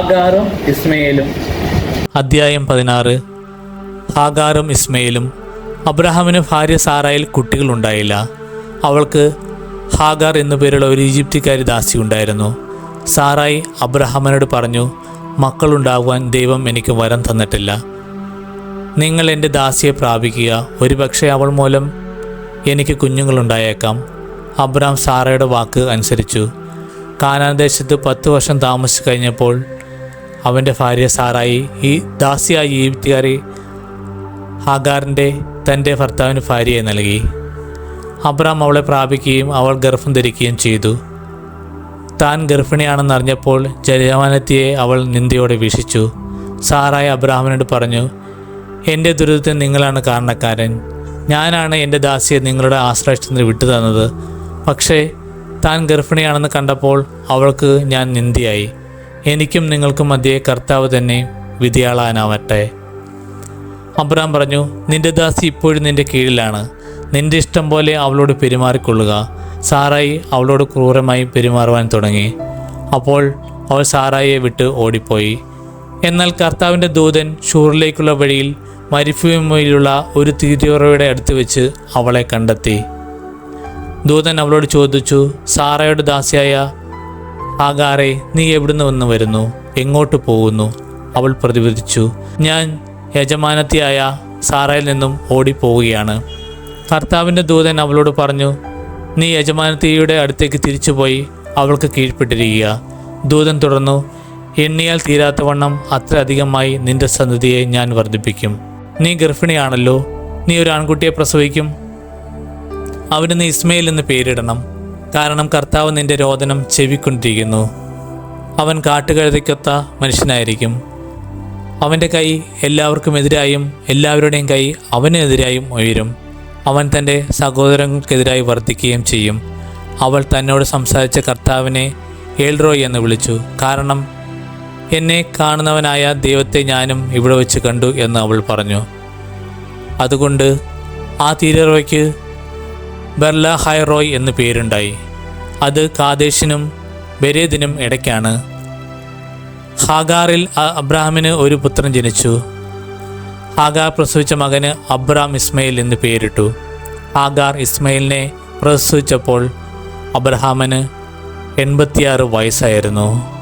ഹാഗാറും ഇസ്മയിലും. അധ്യായം പതിനാറ്. ഹാഗാറും ഇസ്മയിലും. അബ്രഹാമിന് ഭാര്യ സാറായിൽ കുട്ടികളുണ്ടായില്ല. അവൾക്ക് ഹാഗാർ എന്നു പേരുള്ള ഒരു ഈജിപ്തിക്കാരി ദാസി ഉണ്ടായിരുന്നു. സാറായി അബ്രഹാമിനോട് പറഞ്ഞു മക്കളുണ്ടാകുവാൻ ദൈവം എനിക്ക് വരം തന്നിട്ടില്ല. നിങ്ങൾ എന്റെ ദാസിയെ പ്രാപിക്കുക. ഒരുപക്ഷെ അവൾ മൂലം എനിക്ക് കുഞ്ഞുങ്ങളുണ്ടായേക്കാം. അബ്രഹാം സാറയുടെ വാക്ക് അനുസരിച്ചു. കാനാൻ ദേശത്ത് പത്ത് വർഷം താമസിച്ചു കഴിഞ്ഞപ്പോൾ അവന്റെ ഭാര്യ സാറായി ഈ ദാസിയായ ഈജിപ്തുകാരി ഹാഗാറിന്റെ തന്റെ ഭർത്താവിന് ഭാര്യയെ നൽകി. അബ്രാം അവളെ പ്രാപിക്കുകയും അവൾ ഗർഭം ധരിക്കുകയും ചെയ്തു. താൻ ഗർഭിണിയാണെന്നറിഞ്ഞപ്പോൾ ജലമാനത്തിയെ അവൾ നിന്ദയോടെ വീക്ഷിച്ചു. സാറായ അബ്രാഹ്മനോട് പറഞ്ഞു എന്റെ ദുരിതത്തിന് നിങ്ങളാണ് കാരണക്കാരൻ. ഞാനാണ് എന്റെ ദാസിയെ നിങ്ങളുടെ ആശ്രയത്തിന് വിട്ടു തന്നത് പക്ഷേ താൻ ഗർഭിണിയാണെന്ന് കണ്ടപ്പോൾ അവൾക്ക് ഞാൻ നിന്ദിയായി. എനിക്കും നിങ്ങൾക്കും മധ്യേ കർത്താവ് തന്നെ വിധിയാളാനാവട്ടെ. അബ്രാം പറഞ്ഞു നിന്റെ ദാസി ഇപ്പോഴും നിന്റെ കീഴിലാണ്. നിന്റെ ഇഷ്ടം പോലെ അവളോട് പെരുമാറിക്കൊള്ളുക. സാറായി അവളോട് ക്രൂരമായി പെരുമാറുവാൻ തുടങ്ങി. അപ്പോൾ അവൾ സാറായിയെ വിട്ട് ഓടിപ്പോയി. എന്നാൽ കർത്താവിന്റെ ദൂതൻ ഷൂറിലേക്കുള്ള വഴിയിൽ മരുഭൂമിയിലുള്ള ഒരു തീരുറയുടെ അടുത്ത് വെച്ച് അവളെ കണ്ടെത്തി. ദൂതൻ അവളോട് ചോദിച്ചു സാറയുടെ ദാസിയായ ആകാറെ നീ എവിടുന്ന് വന്ന് വരുന്നു? എങ്ങോട്ട് പോകുന്നു? അവൾ പ്രതിവദിച്ചു. ഞാൻ യജമാനത്തിയായ സാറയിൽ നിന്നും ഓടിപ്പോവുകയാണ്. കർത്താവിന്റെ ദൂതൻ അവളോട് പറഞ്ഞു നീ യജമാനത്തിയുടെ അടുത്തേക്ക് തിരിച്ചുപോയി അവൾക്ക് കീഴ്പ്പെട്ടിരിക്കുക. ദൂതൻ തുടർന്നു എണ്ണിയാൽ തീരാത്തവണ്ണം അത്ര അധികമായി നിന്റെ സന്തതിയെ ഞാൻ വർദ്ധിപ്പിക്കും. നീ ഗർഭിണിയാണല്ലോ. നീ ഒരു ആൺകുട്ടിയെ പ്രസവിക്കും. അവന് നീ ഇസ്മയിൽ എന്ന് പേരിടണം. കാരണം കർത്താവ് നിന്റെ രോദനം ചെവിക്കൊണ്ടിരിക്കുന്നു. അവൻ കാട്ടുകഴുതയ്ക്കൊത്ത മനുഷ്യനായിരിക്കും. അവന്റെ കൈ എല്ലാവർക്കും എതിരായും എല്ലാവരുടെയും കൈ അവനെതിരായും ഉയരും. അവൻ തന്റെ സഹോദരങ്ങൾക്കെതിരായി വർദ്ധിക്കുകയും ചെയ്യും. അവൾ തന്നോട് സംസാരിച്ച കർത്താവിനെ ഏൽറോയ് എന്ന് വിളിച്ചു. കാരണം എന്നെ കാണുന്നവനായ ദൈവത്തെ ഞാനും ഇവിടെ വെച്ച് കണ്ടു എന്ന് അവൾ പറഞ്ഞു. അതുകൊണ്ട് ആ തീരറോയ്ക്ക് ബെർല ഹൈറോയ് എന്ന് പേരുണ്ടായി. അത് കാദേശിനും ബരേദിനും ഇടയ്ക്കാണ്. ഹാഗാറിൽ അബ്രാഹമിന് ഒരു പുത്രൻ ജനിച്ചു. ഹാഗാർ പ്രസവിച്ച മകന് അബ്രാം ഇസ്മയിൽ എന്ന് പേരിട്ടു. ഹാഗാർ ഇസ്മയിലിനെ പ്രസവിച്ചപ്പോൾ അബ്രഹാമിന് എൺപത്തിയാറ് വയസ്സായിരുന്നു.